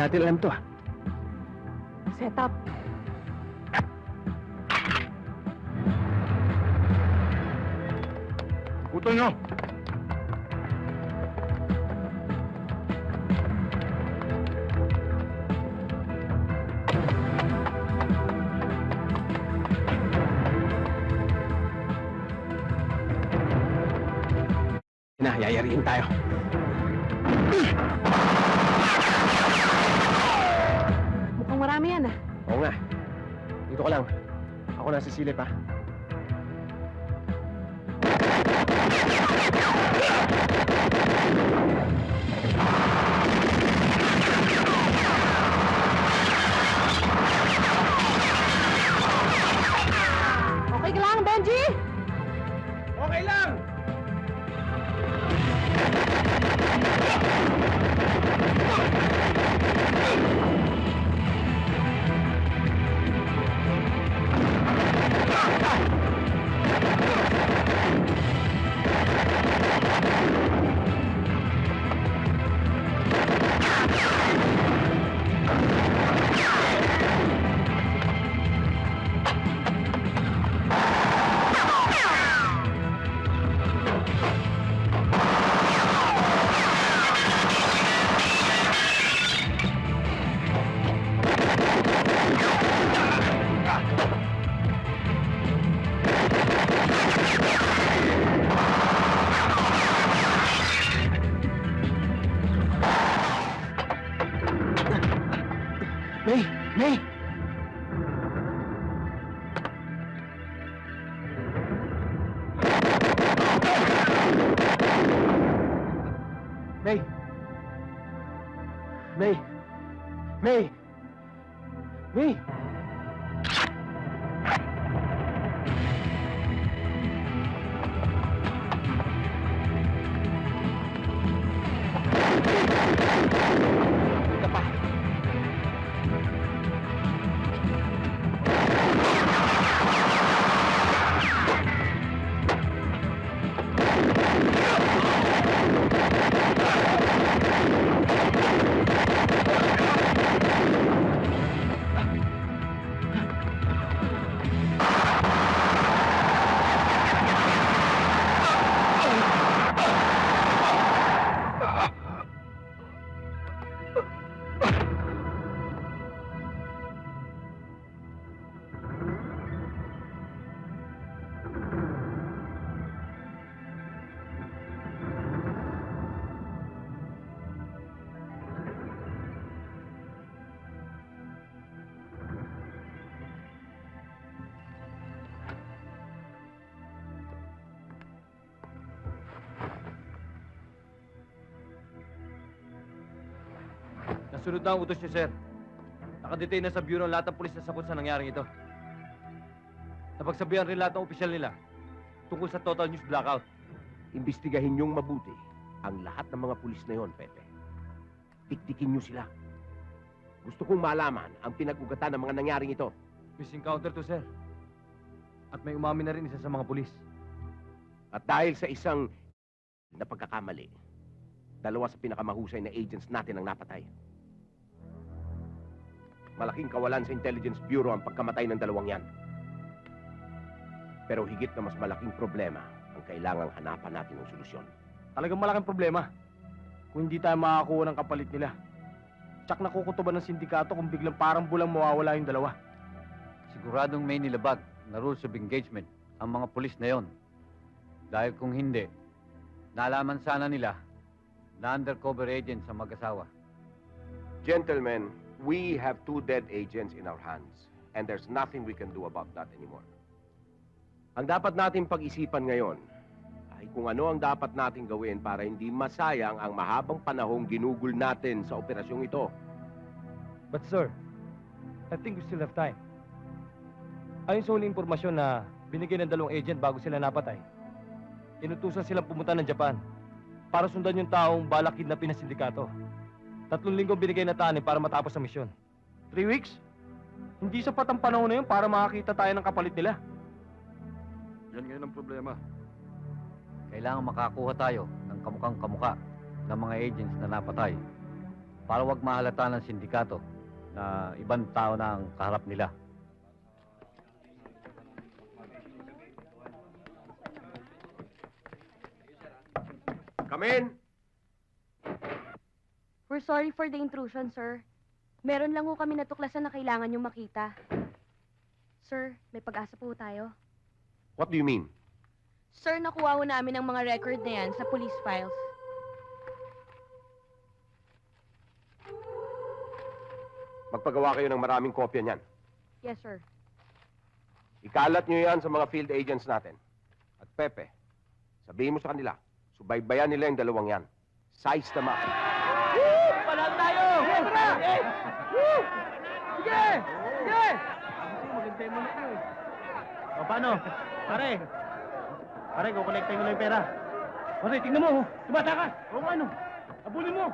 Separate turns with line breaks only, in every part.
Natin alam to ah.
Set up.
Putol nyo! Hinahayariin tayo.
Marami yan ah.
Oo nga. Dito ka lang. Ako nasa silip ha. May! May! May! May! May! May! Ika
Nasunod na ang utos niyo, sir. Nakadetain na sa bureau ang lahat ng pulis na sakot sa nangyaring ito. Napagsabihan rin lahat ng opisyal nila tungkol sa total news blackout.
Imbestigahin niyong mabuti ang lahat ng mga pulis na yon, Pepe. Tiktikin niyo sila. Gusto kong malaman ang pinag-ugatan ng mga nangyaring ito.
Missing counter to, sir. At may umamin na rin isa sa mga pulis.
At dahil sa isang na pagkakamali, dalawa sa pinakamahusay na agents natin ang napatay. Malaking kawalan sa Intelligence Bureau ang pagkamatay ng dalawang yan. Pero higit na mas malaking problema ang kailangang hanapan natin ng solusyon.
Talagang malaking problema. Kung hindi tayo makakuha ng kapalit nila. Tsak nakukutuban ng sindikato kung biglang parang bulang mawawala yung dalawa.
Siguradong may nilabag na rules of engagement ang mga pulis na yon. Dahil kung hindi, nalaman sana nila na undercover agents ang mag-asawa.
Gentlemen, we have two dead agents in our hands, and there's nothing we can do about that anymore. Ang dapat nating pag-isipan ngayon ay kung ano ang dapat nating gawin para hindi masayang ang mahabang panahong ginugol natin sa operasyong ito.
But sir, I think we still have time. Ayon sa huling impormasyon na binigay ng dalawang agent bago sila napatay, inutusan silang pumunta ng Japan para sundan yung taong balak kidnapin ng sindikato. Tatlong linggo binigay na tani para matapos ang misyon. Three weeks? Hindi sapat ang panahon na yun para makakita tayo ng kapalit nila.
Yan ngayon ang problema. Kailangan makakuha tayo ng kamukhang kamuka ng mga agents na napatay para wag mahalata ng sindikato na ibang tao na ang kaharap nila.
Come in!
We're sorry for the intrusion, sir. Meron lang ho kami natuklasan na kailangan yung makita. Sir, may pag-asa po tayo.
What do you mean?
Sir, nakuha ho namin ang mga record na yan sa police files.
Magpagawa kayo ng maraming kopya niyan.
Yes, sir.
Ikalat nyo yan sa mga field agents natin. At Pepe, sabihin mo sa kanila, subaybayan nila yung dalawang yan. Size na map.
Panalo tayo! Sige! Sige! Sige! Yung mga eh. O paano? Pare! Pare, kukolektahin mo lang yung pera. Pare, tingnan mo. Tumatakas! O ano? Abulin mo!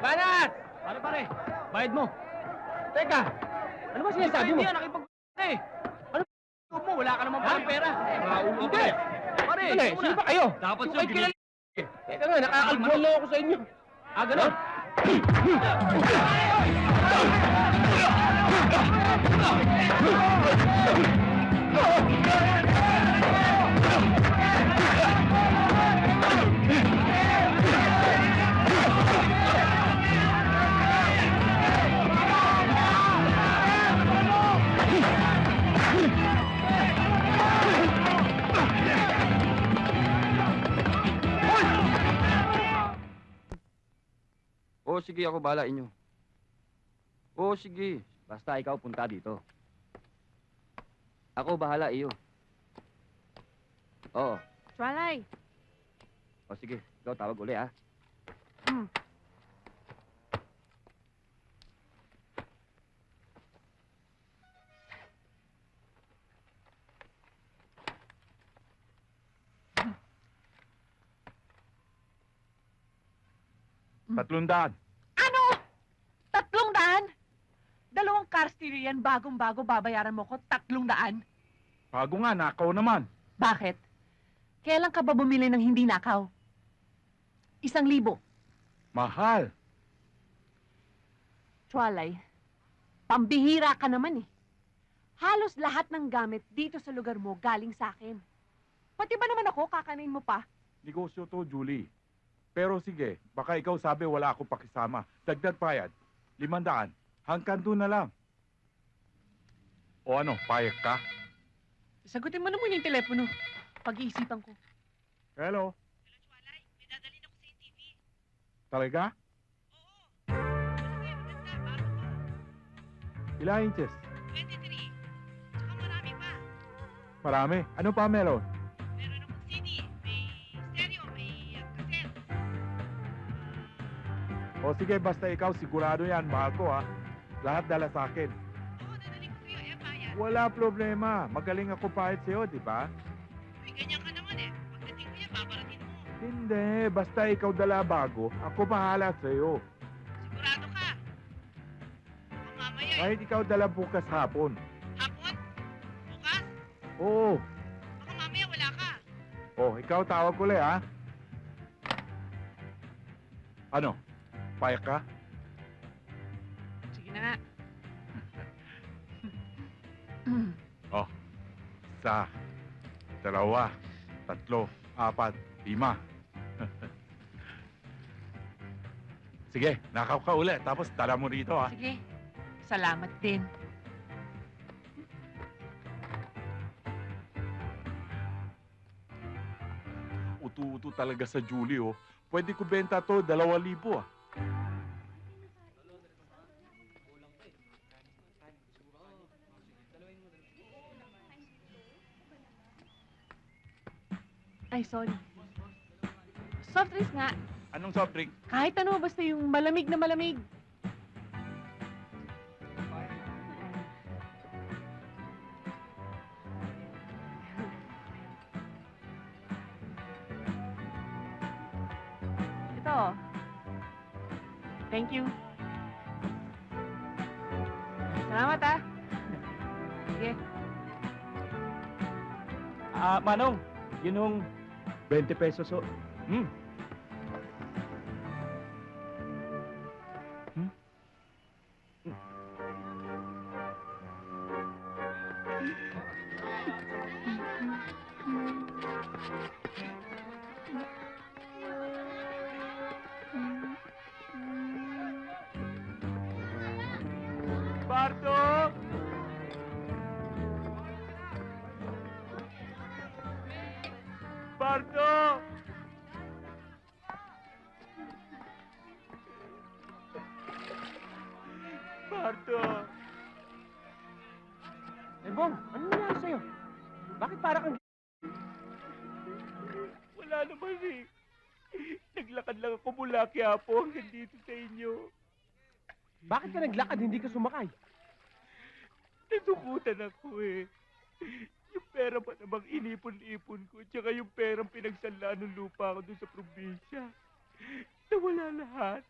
Banat! Pare, pare! Bayad mo! Teka! Ano ba sinasabi mo? Hindi nakipag... Eh! Ano mo? Wala ka naman parang pera. Hindi! Pare, sino ba kayo? Dapat siya. Teka nga, nakakalbuhan lang ako sa inyo. Ah, ganun?
Oo, ako bahala inyo. Oo, sige. Basta ikaw punta dito. Ako bahala iyo. Oo.
Swalay.
O sige, ikaw tawag uli ah.
Tatlong daan.
Ano? Tatlong daan? Dalawang car stereo yan, bagong-bago, babayaran mo ko tatlong daan.
Bago nga, nakaw naman.
Bakit? Kailan ka ba bumili ng hindi nakaw? Isang libo.
Mahal.
Chwalay, pambihira ka naman eh. Halos lahat ng gamit dito sa lugar mo galing sa akin. Pati ba naman ako, kakanin mo pa?
Negosyo to, Julie. Pero sige, baka ikaw sabi wala ako pakisama. Dagdag payad. Limandaan. Hanggang doon na lang. O ano, payag ka?
Sagutin mo na muna yung telepono. Pag-iisipan ko.
Hello? Talaga? Ilang inches?
23. Tsaka marami pa.
Marami. Ano pa meron?
Meron akong CD, may stereo, may uh, cassette.
O sige, basta ikaw sigurado yan. Mahal ko ha. Lahat dala sa akin. Wala problema. Magaling ako pahit sa'yo, di ba?
Uy, ganyan ka naman eh. Pagdating ko yan, babaratin mo.
Hindi. Basta ikaw dala bago. Ako bahala sa'yo.
Sigurado ka. Baka mamaya eh.
Kahit ikaw dala bukas hapon.
Hapon? Bukas?
Oo.
Baka mamaya wala ka.
Oh, ikaw tawag ko ulit, ha? Ano? Payak ka? Isa, dalawa, tatlo, apat, lima. Sige, nakaw ka ulit. Tapos dala mo rito, ha?
Sige. Salamat din.
Utu-utu talaga sa Julie, oh. Pwede ko benta to, dalawa libo, ah.
Sorry. Soft drinks nga.
Anong soft drink?
Kahit ano, basta yung malamig na malamig. Ito. Thank you. Salamat ah. Sige.
Ah, Manong, yun yung 20 pesos o. Hmm, Bardo! Eh, Bong, ano nangyari sa'yo? Bakit para kang... Wala naman eh. Naglakad lang ako mula Quiapo hanggang dito sa inyo. Bakit ka naglakad, hindi ka sumakay? Natukutan ako eh. Yung pera pa namang inipon-ipon ko, tsaka yung perang pinagsalaan ng lupa ko doon sa probinsya. Nawala lahat.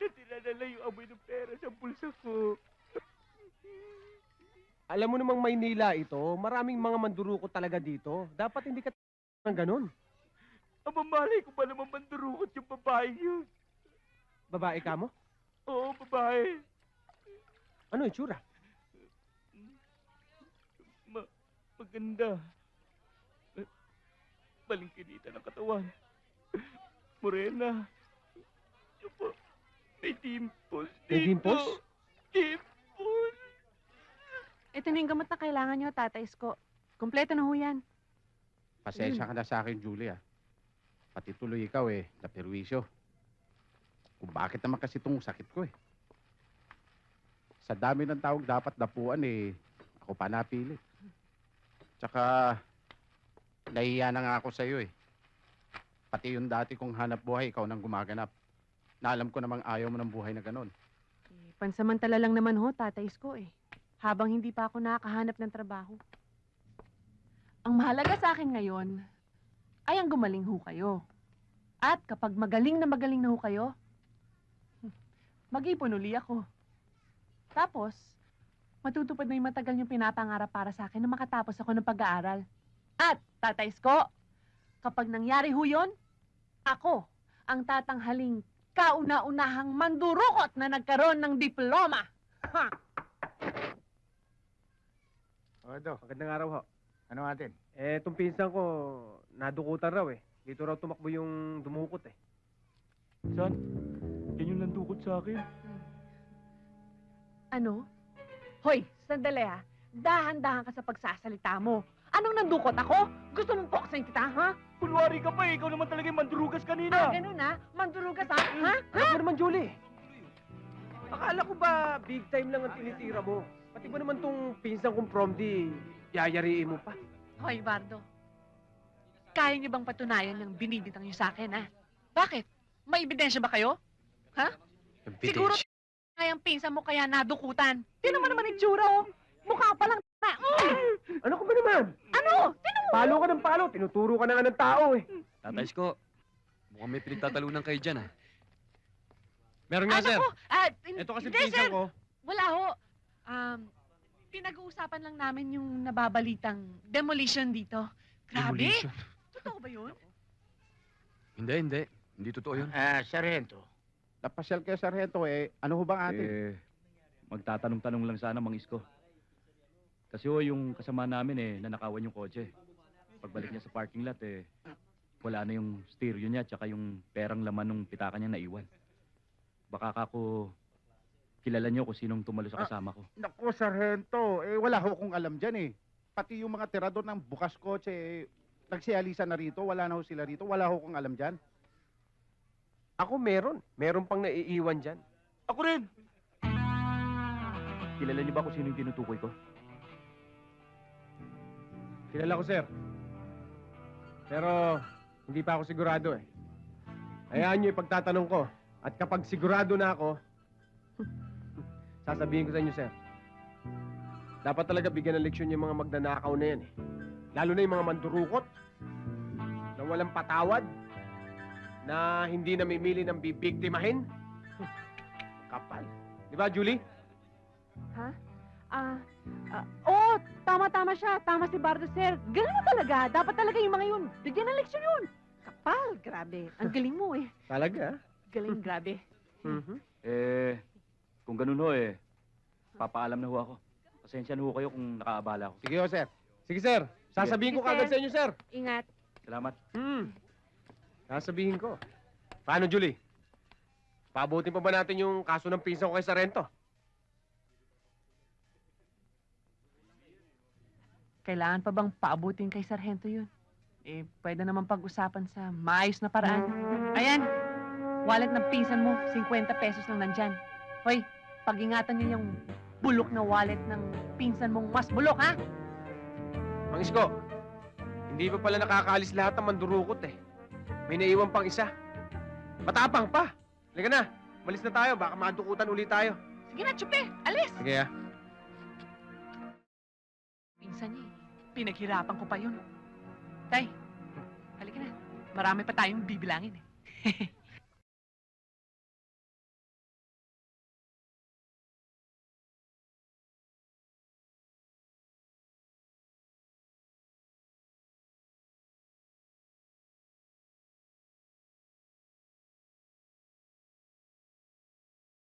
Natira na lang yung amoy ng pera sa bulsa ko.
Alam mo namang Maynila ito, maraming mga manduruko talaga dito. Dapat hindi ka ng ganun.
Ang mamalay ko pa naman mandurukot yung babae yun.
Babae ka mo?
Oo, babae.
Ano itsura?
Ma maganda. Balingkinita ng katawan. Morena. May dimples
May
dito.
dimples?
Dimples.
Ito na yung gamot na kailangan nyo, Tatay Isko. Kompleto na ho yan.
Pasensya ka na sa akin, Julia. Pati tuloy ikaw eh, naperwisyo. Kung bakit naman kasi itong sakit ko eh. Sa dami ng tawag dapat dapuan eh, ako pa napili. Tsaka, nahiya na nga ako sa'yo eh. Pati yung dati kong hanap buhay, ikaw nang gumaganap. Na alam ko namang ayaw mo ng buhay na ganon.
Eh, pansamantala lang naman ho, Tatay Isko eh. Habang hindi pa ako nakakahanap ng trabaho. Ang mahalaga sa akin ngayon ay ang gumaling ho kayo. At kapag magaling na magaling na ho kayo, mag-ipon uli ako. Tapos, matutupad na yung matagal niyong pinapangarap para sa akin na makatapos ako ng pag-aaral. At, Tatay Isko, kapag nangyari ho yun, ako ang tatanghaling kauna-unahang mandurukot na nagkaroon ng diploma. Ha!
O ito, magandang araw ho.
Ano atin?
Eh, itong pinsan ko, nadukutan raw eh. Dito raw tumakbo yung dumukot eh.
San? Yan yung nandukot sa akin.
Ano? Hoy, sandali ha. Dahan-dahan ka sa pagsasalita mo. Anong nandukot ako? Gusto mong poksain kita, ha?
Kunwari ka pa eh. Ikaw naman talaga yung mandurugas
Ah,
kanina.
ganun ha? Mandurugas ha? Ha?
Alam mo naman, Julie. Akala ko ba big time lang ang tinitira mo? Pati ba naman tong pinsan kong prom di, yayariin mo pa?
Hoy, Bardo. Kaya niyo bang patunayan yung binibitang niyo sa akin, ha? Bakit? May ebidensya ba kayo? Siguro kaya ang pinsan mo kaya nadukutan. Tinan mo naman itsura, oh. Mukha pa lang na. Mm!
Ano ko ba naman?
Ano? Mo.
Palo ka ng palo, tinuturo ka na nga ng tao eh.
Tatay Isko, mukhang may pinagtatalunan kayo dyan ah.
Meron
Ano ko? Ah,
Ito kasi
hindi,
pinsan
sir.
ko.
Wala ho. Um, pinag-uusapan lang namin yung nababalitang demolition dito. Grabe. Totoo ba yun?
Hindi, hindi. Hindi totoo yun.
Ah, Sargento. Napasyal kay Sargento eh, ano ho bang atin?
Eh, magtatanong-tanong lang sana, Mang Isko. Kasi ho, yung kasama namin eh, nanakawan yung kotse. Pagbalik niya sa parking lot eh, wala na yung stereo niya tsaka yung perang laman ng pitaka niya naiwan. Baka kako kilala niyo kung sinong tumalo sa kasama ko.
Naku, Sargento, eh wala ho kong alam dyan eh. Pati yung mga tirador ng bukas kotse, eh, nagsialisa na rito, wala na ho sila rito, wala ho kong alam dyan.
Ako meron. Meron pang naiiwan dyan.
Ako rin! Kilala niyo ba kung sino yung tinutukoy ko?
Kilala ko, sir. Pero, hindi pa ako sigurado eh. Hayaan niyo ipagtatanong ko. At kapag sigurado na ako, sasabihin ko sa inyo, sir. Dapat talaga bigyan ng leksyon yung mga magnanakaw na yan eh. Lalo na yung mga mandurukot na walang patawad, na hindi namimili ng bibiktimahin. Kapal. Di ba, Julie?
Ah, ah, oh, tama-tama siya. Tama si Bardo, sir. Ganun na talaga. Dapat talaga yung mga yun. Bigyan ng leksyon yun. Kapal, grabe. Ang galing mo eh.
Talaga?
Galing, grabe.
Mhm.
Eh, kung ganun ho eh, papaalam na ho ako. Pasensya na ho kayo kung nakaabala ako.
Sige ho, sir.
Sige, sir. Sasabihin
Sige,
ko kagad
sir.
sa inyo, sir.
Ingat.
Salamat.
Hmm. Sasabihin ko. Paano, Julie? Pabutin pa ba natin yung kaso ng pinsan ko kay Sarento?
Kailangan pa bang paabutin kay Sargento yun? eh, pwede naman pag-usapan sa maayos na paraan. Ayan, wallet ng pinsan mo, 50 pesos lang nandyan. Hoy, pag-ingatan niyo yung bulok na wallet ng pinsan mong mas bulok, ha?
Mang Isko, hindi pa pala nakakaalis lahat ng mandurukot eh. May naiwan pang isa. Matapang pa. Halika na, malis na tayo. Baka madukutan ulit tayo.
Sige na, Chupe, alis!
Sige ah.
Pinaghirapan ko pa yun. Tay, halika na. Marami pa tayong bibilangin eh.